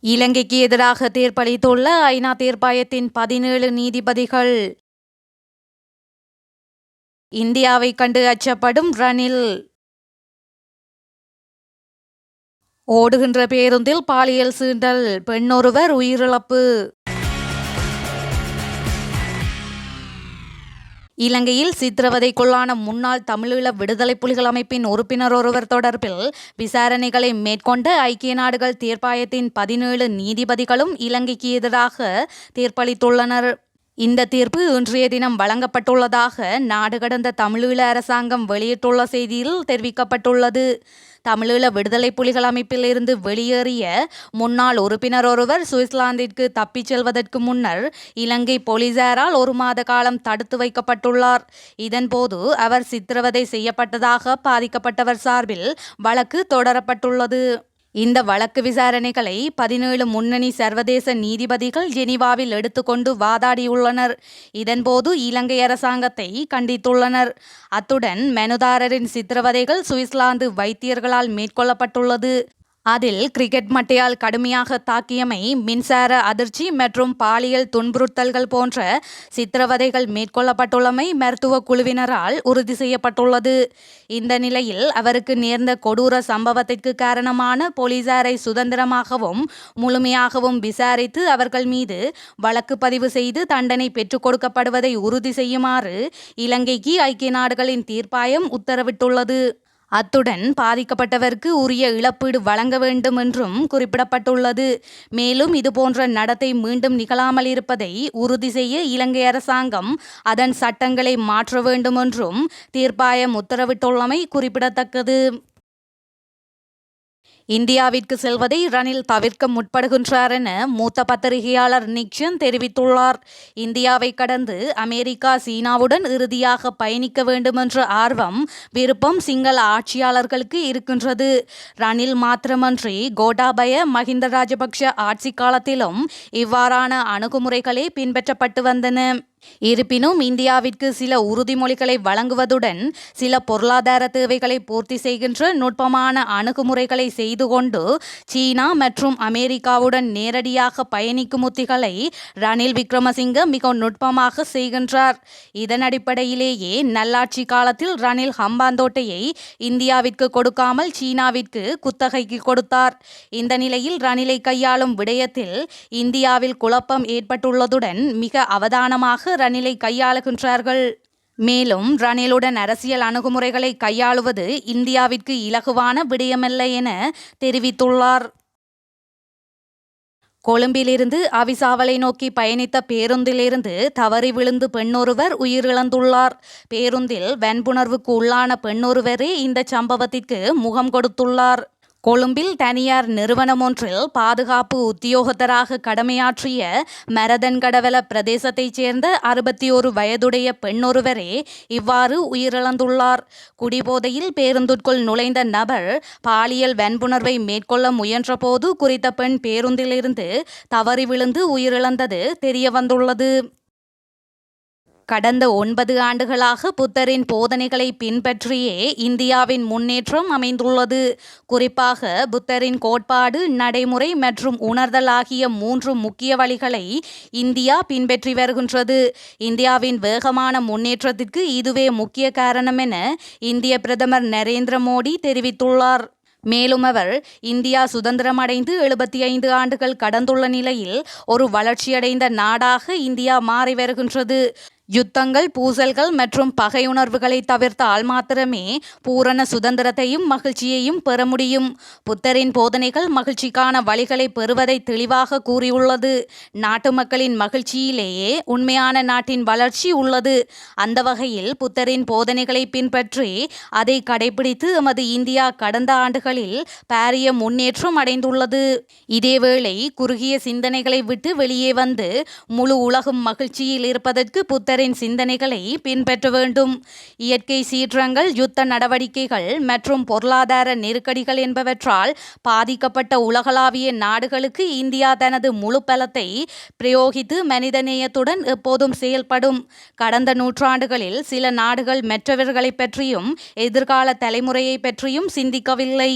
இலங்கைக்கு எதிராக தீர்ப்பளித்துள்ள ஐநா தீர்ப்பாயத்தின் பதினேழு நீதிபதிகள். இந்தியாவை கண்டு அச்சப்படும் ரணில். ஓடுகின்ற பேருந்தில் பாலியல் சீண்டல் பெண்ணொருவர் உயிரிழப்பு. இலங்கையில் சித்திரவதைக்குள்ளான முன்னாள் தமிழீழ விடுதலை புலிகள் அமைப்பின் உறுப்பினர் ஒருவர் தொடர்பில் விசாரணைகளை மேற்கொண்ட ஐக்கிய நாடுகள் தீர்ப்பாயத்தின் பதினேழு நீதிபதிகளும் இலங்கைக்கு எதிராக தீர்ப்பளித்துள்ளனர். இந்த தீர்ப்பு இன்றைய தினம் வழங்கப்பட்டுள்ளதாக நாடு கடந்த தமிழீழ அரசாங்கம் வெளியிட்டுள்ள செய்தியில் தெரிவிக்கப்பட்டுள்ளது. தமிழீழ விடுதலை புலிகள் அமைப்பில் இருந்து வெளியேறிய முன்னாள் உறுப்பினர் ஒருவர் சுவிட்சர்லாந்திற்கு தப்பிச் செல்வதற்கு முன்னர் இலங்கை போலீசாரால் ஒரு மாத காலம் தடுத்து வைக்கப்பட்டுள்ளார். இதன்போது அவர் சித்திரவதை செய்யப்பட்டதாக பாதிக்கப்பட்டவர் சார்பில் வழக்கு தொடரப்பட்டுள்ளது. இந்த வழக்கு விசாரணைகளை பதினேழு முன்னணி சர்வதேச நீதிபதிகள் ஜெனீவாவில் எடுத்துக்கொண்டு வாதாடியுள்ளனர். இதன்போது இலங்கை அரசாங்கத்தை கண்டித்துள்ளனர். அத்துடன் மனுதாரரின் சித்திரவதைகள் சுவிஸ்லாந்து வைத்தியர்களால் மேற்கொள்ளப்பட்டுள்ளது. அதில் கிரிக்கெட் மட்டையால் கடுமையாக தாக்கியமை மின்சார அதிர்ச்சி மற்றும் பாலியல் துன்புறுத்தல்கள் போன்ற சித்திரவதைகள் மேற்கொள்ளப்பட்டுள்ளமை மருத்துவ குழுவினரால் உறுதி செய்யப்பட்டுள்ளது. இந்த நிலையில் அவருக்கு நேர்ந்த கொடூர சம்பவத்திற்கு காரணமான போலீசாரை சுதந்திரமாகவும் முழுமையாகவும் விசாரித்து அவர்கள் மீது வழக்கு பதிவு செய்து தண்டனை பெற்றுக் கொடுக்கப்படுவதை உறுதி செய்யுமாறு இலங்கைக்கு ஐக்கிய நாடுகளின் தீர்ப்பாயம் உத்தரவிட்டுள்ளது. அத்துடன் பாதிக்கப்பட்டவருக்கு உரிய இழப்பீடு வழங்க வேண்டும் என்றும் குறிப்பிடப்பட்டுள்ளது. மேலும் இதுபோன்ற நடத்தை மீண்டும் நிகழாமல் இருப்பதை உறுதி செய்ய இலங்கை அரசாங்கம் அதன் சட்டங்களை மாற்ற வேண்டும் என்றும் தீர்ப்பாயம் உத்தரவிட்டுள்ளமை குறிப்பிடத்தக்கது. இந்தியாவிற்கு செல்வதை ரணில் தவிர்க்க முற்படுகின்றார் என மூத்த பத்திரிகையாளர் நிக்சன் தெரிவித்துள்ளார். இந்தியாவை கடந்து அமெரிக்கா சீனாவுடன் இறுதியாக பயணிக்க வேண்டுமென்ற ஆர்வம் விருப்பம் சிங்கள ஆட்சியாளர்களுக்கு இருக்கின்றது. ரணில் மாத்திரமன்றி கோட்டாபய மஹிந்த ராஜபக்ஷ ஆட்சி காலத்திலும் இவ்வாறான அணுகுமுறைகளே பின்பற்றப்பட்டு வந்தன. இருப்பினும் இந்தியாவிற்கு சில உறுதிமொழிகளை வழங்குவதுடன் சில பொருளாதார தேவைகளை பூர்த்தி செய்கின்ற நுட்பமான அணுகுமுறைகளை செய்து கொண்டு சீனா மற்றும் அமெரிக்காவுடன் நேரடியாக பயணிக்கும் உத்திகளை ரணில் விக்ரமசிங்க மிக நுட்பமாக செய்கின்றார். இதன் அடிப்படையிலேயே நல்லாட்சி காலத்தில் ரணில் ஹம்பாந்தோட்டையை இந்தியாவிற்கு கொடுக்காமல் சீனாவிற்கு குத்தகைக்கு கொடுத்தார். இந்த நிலையில் ரணிலை கையாளும் விடயத்தில் இந்தியாவில் குழப்பம் ஏற்பட்டுள்ளதுடன் மிக அவதானமாக ரணிலை கையாளுகின்றார்கள். மேலும் ரணிலுடன் அரசியல் அணுகுமுறைகளை கையாளுவது இந்தியாவிற்கு இலகுவான விடயமல்ல என தெரிவித்துள்ளார். கொழும்பிலிருந்து அவிசாவலை நோக்கி பயணித்த பேருந்திலிருந்து தவறி விழுந்து பெண்ணொருவர் உயிரிழந்துள்ளார். பேருந்தில் வன்புணர்வுக்கு உள்ளான பெண்ணொருவரே இந்த சம்பவத்திற்கு முகம் கொடுத்துள்ளார். கொழும்பில் தனியார் நிறுவனம் ஒன்றில் பாதுகாப்பு உத்தியோகத்தராக கடமையாற்றிய மரதன்கடவல பிரதேசத்தைச் சேர்ந்த அறுபத்தி ஒரு வயதுடைய பெண்ணொருவரே இவ்வாறு உயிரிழந்துள்ளார். குடிபோதையில் பேருந்துக்குள் நுழைந்த நபர் பாலியல் வன்புணர்வை மேற்கொள்ள முயன்றபோது குறித்த பெண் பேருந்திலிருந்து தவறி விழுந்து உயிரிழந்தது தெரியவந்துள்ளது. கடந்த ஒன்பது ஆண்டுகளாக புத்தரின் போதனைகளை பின்பற்றியே இந்தியாவின் முன்னேற்றம் அமைந்துள்ளது. குறிப்பாக புத்தரின் கோட்பாடு நடைமுறை மற்றும் உணர்தல் ஆகிய மூன்று முக்கிய வழிகளை இந்தியா பின்பற்றி வருகின்றது. இந்தியாவின் வேகமான முன்னேற்றத்திற்கு இதுவே முக்கிய காரணம் என இந்திய பிரதமர் நரேந்திர மோடி தெரிவித்துள்ளார். மேலும் அவர் இந்தியா சுதந்திரமடைந்து எழுபத்தி ஐந்து ஆண்டுகள் கடந்துள்ள நிலையில் ஒரு வளர்ச்சியடைந்த நாடாக இந்தியா மாறி வருகின்றது. யுத்தங்கள் பூசல்கள் மற்றும் பகையுணர்வுகளை தவிர்த்தால் மாத்திரமே பூரண சுதந்திரத்தையும் மகிழ்ச்சியையும் பெற முடியும். புத்தரின் போதனைகள் மகிழ்ச்சிக்கான வழிகளை பெறுவதை தெளிவாக கூறியுள்ளது. நாட்டு மக்களின் மகிழ்ச்சியிலேயே உண்மையான நாட்டின் வளர்ச்சி உள்ளது. அந்த வகையில் புத்தரின் போதனைகளை பின்பற்றி அதை கடைபிடித்து எமது இந்தியா கடந்த ஆண்டுகளில் பாரிய முன்னேற்றம் அடைந்துள்ளது. இதேவேளை குறுகிய சிந்தனைகளை விட்டு வெளியே வந்து முழு உலகம் மகிழ்ச்சியில் இருப்பதற்கு புத்தர் புத்தரின் சிந்தனைகளை பின்பற்ற வேண்டும். இயற்கை சீற்றங்கள் யுத்த நடவடிக்கைகள் மற்றும் பொருளாதார நெருக்கடிகள் என்பவற்றால் பாதிக்கப்பட்ட உலகளாவிய நாடுகளுக்கு இந்தியா தனது முழு பலத்தை பிரயோகித்து மனிதநேயத்துடன் எப்போதும் செயல்படும். கடந்த நூற்றாண்டுகளில் சில நாடுகள் மற்றவர்களை பற்றியும் எதிர்கால தலைமுறையை பற்றியும் சிந்திக்கவில்லை.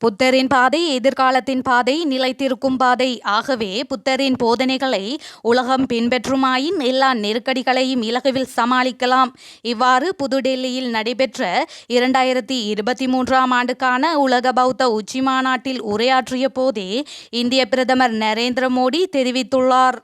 புத்தரின் பாதை எதிர்காலத்தின் பாதை நிலைத்திருக்கும் பாதை. ஆகவே புத்தரின் போதனைகளை உலகம் பின்பற்றுமாயின் எல்லா நெருக்கடிகளையும் இலகுவில் சமாளிக்கலாம். இவ்வாறு புதுடெல்லியில் நடைபெற்ற இரண்டாயிரத்தி இருபத்தி மூன்றாம் ஆண்டுக்கான உலக பௌத்த உச்சி மாநாட்டில் உரையாற்றிய போதே இந்திய பிரதமர் நரேந்திர மோடி தெரிவித்துள்ளார்.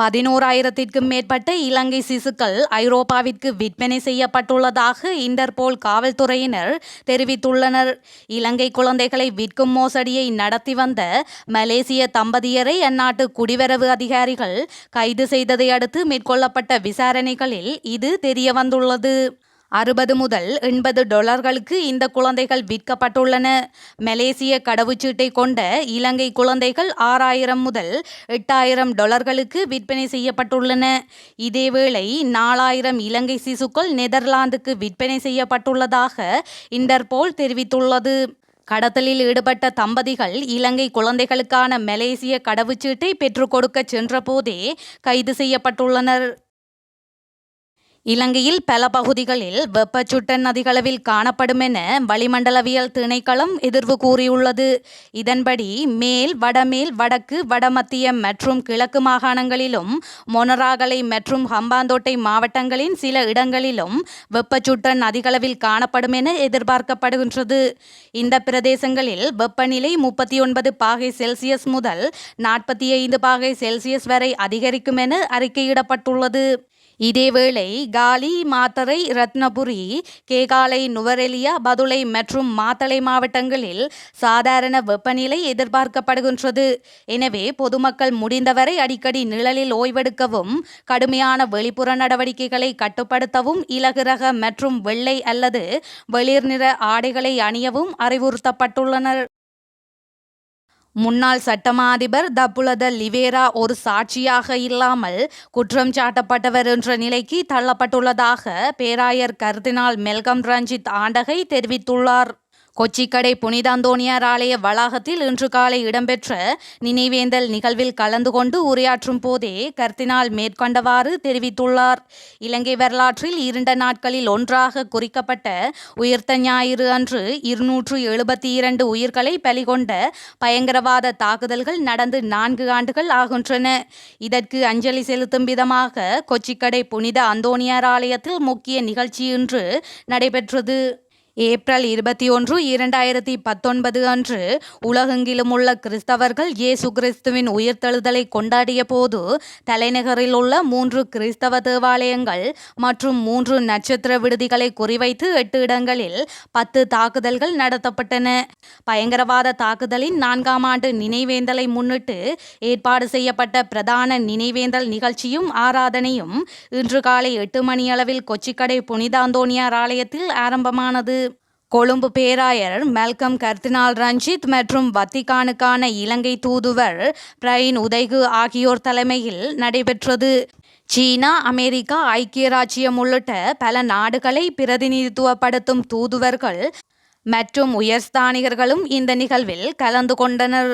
பதினோராயிரத்திற்கும் மேற்பட்ட இலங்கை சிசுக்கள் ஐரோப்பாவிற்கு விற்பனை செய்யப்பட்டுள்ளதாக இன்டர்போல் காவல்துறையினர் தெரிவித்துள்ளனர். இலங்கை குழந்தைகளை விற்கும் மோசடியை நடத்தி வந்த மலேசிய தம்பதியரை அந்நாட்டு குடிவரவு அதிகாரிகள் கைது செய்ததை அடுத்து மேற்கொள்ளப்பட்ட விசாரணைகளில் இது தெரியவந்துள்ளது. அறுபது முதல் எண்பது டொலர்களுக்கு இந்த குழந்தைகள் விற்கப்பட்டுள்ளன. மலேசிய கடவுச்சீட்டை கொண்ட இலங்கை குழந்தைகள் ஆறாயிரம் முதல் எட்டாயிரம் டொலர்களுக்கு விற்பனை செய்யப்பட்டுள்ளன. இதேவேளை நாலாயிரம் இலங்கை சிசுக்கள் நெதர்லாந்துக்கு விற்பனை செய்யப்பட்டுள்ளதாக இன்டர்போல் தெரிவித்துள்ளது. கடத்தலில் ஈடுபட்ட தம்பதிகள் இலங்கை குழந்தைகளுக்கான மலேசிய கடவுச்சீட்டை பெற்றுக் கொடுக்க சென்றபோதே கைது செய்யப்பட்டுள்ளனர். இலங்கையில் பல பகுதிகளில் வெப்பச்சுட்டன் அதிகளவில் காணப்படும் என வளிமண்டலவியல் திணைக்களம் எதிர்வு கூறியுள்ளது. இதன்படி மேல் வடமேல் வடக்கு வடமத்திய மற்றும் கிழக்கு மாகாணங்களிலும் மொனராகலை மற்றும் ஹம்பாந்தோட்டை மாவட்டங்களின் சில இடங்களிலும் வெப்பச்சுட்டன் அதிகளவில் காணப்படும் என எதிர்பார்க்கப்படுகின்றது. இந்த பிரதேசங்களில் வெப்பநிலை முப்பத்தி ஒன்பது பாகை செல்சியஸ் முதல் நாற்பத்தி ஐந்து பாகை செல்சியஸ் வரை அதிகரிக்கும் என அறிக்கையிடப்பட்டுள்ளது. இதேவேளை காலி மாத்தறை ரத்னபுரி கேகாலை நுவரெலியா பதுளை மற்றும் மாத்தளை மாவட்டங்களில் சாதாரண வெப்பநிலை எதிர்பார்க்கப்படுகின்றது. எனவே பொதுமக்கள் முடிந்தவரை அடிக்கடி நிழலில் ஓய்வெடுக்கவும் கடுமையான வெளிப்புற நடவடிக்கைகளை கட்டுப்படுத்தவும் இலகுரக மற்றும் வெள்ளை அல்லது வெளிர் நிற ஆடைகளை அணியவும் அறிவுறுத்தப்பட்டுள்ளனர். முன்னாள் சட்டமா அதிபர் தப்புலத லிவேரா ஒரு சாட்சியாக இல்லாமல் குற்றம் சாட்டப்பட்டவர் என்ற நிலைக்கு தள்ளப்பட்டுள்ளதாக பேராயர் கர்தினால் மெல்கம் ரஞ்சித் ஆண்டகை தெரிவித்துள்ளார். கொச்சிக்கடை புனித அந்தோணியார் ஆலய வளாகத்தில் இன்று காலை இடம்பெற்ற நினைவேந்தல் நிகழ்வில் கலந்து கொண்டு உரையாற்றும் போதே கர்த்தினால் மேற்கொண்டவாறு தெரிவித்துள்ளார். இலங்கை வரலாற்றில் இரண்ட நாட்களில் ஒன்றாக குறிக்கப்பட்ட உயிர்த்த ஞாயிறு அன்று இருநூற்று எழுபத்தி இரண்டு உயிர்களை பலிகொண்ட பயங்கரவாத தாக்குதல்கள் நடந்து நான்கு ஆண்டுகள் ஆகின்றன. இதற்கு அஞ்சலி செலுத்தும் விதமாக கொச்சிக்கடை புனித அந்தோணியார் ஆலயத்தில் முக்கிய நிகழ்ச்சி இன்று நடைபெற்றது. ஏப்ரல் இருபத்தி ஒன்று இரண்டாயிரத்தி பத்தொன்பது அன்று உலகெங்கிலும் உள்ள கிறிஸ்தவர்கள் இயேசு கிறிஸ்துவின் உயிர்த்தெழுதலை கொண்டாடிய போது தலைநகரில் உள்ள மூன்று கிறிஸ்தவ தேவாலயங்கள் மற்றும் மூன்று நட்சத்திர விடுதிகளை குறிவைத்து எட்டு இடங்களில் பத்து தாக்குதல்கள் நடத்தப்பட்டன. பயங்கரவாத தாக்குதலின் நான்காம் ஆண்டு நினைவேந்தலை முன்னிட்டு ஏற்பாடு செய்யப்பட்ட பிரதான நினைவேந்தல் நிகழ்ச்சியும் ஆராதனையும் இன்று காலை எட்டு மணியளவில் கொச்சிக்கடை புனிதாந்தோனியார் ஆலயத்தில் ஆரம்பமானது. கொழும்பு பேராயர் மெல்கம் கர்தினால் ரஞ்சித் மற்றும் வத்திகானுக்கான இலங்கை தூதுவர் பிரைன் உதைகு ஆகியோர் தலைமையில் நடைபெற்றது. சீனா அமெரிக்கா ஐக்கிய ராஜ்யம் உள்ளிட்ட பல நாடுகளை பிரதிநிதித்துவப்படுத்தும் தூதுவர்கள் மற்றும் உயர்ஸ்தானிகர்களும் இந்த நிகழ்வில் கலந்து கொண்டனர்.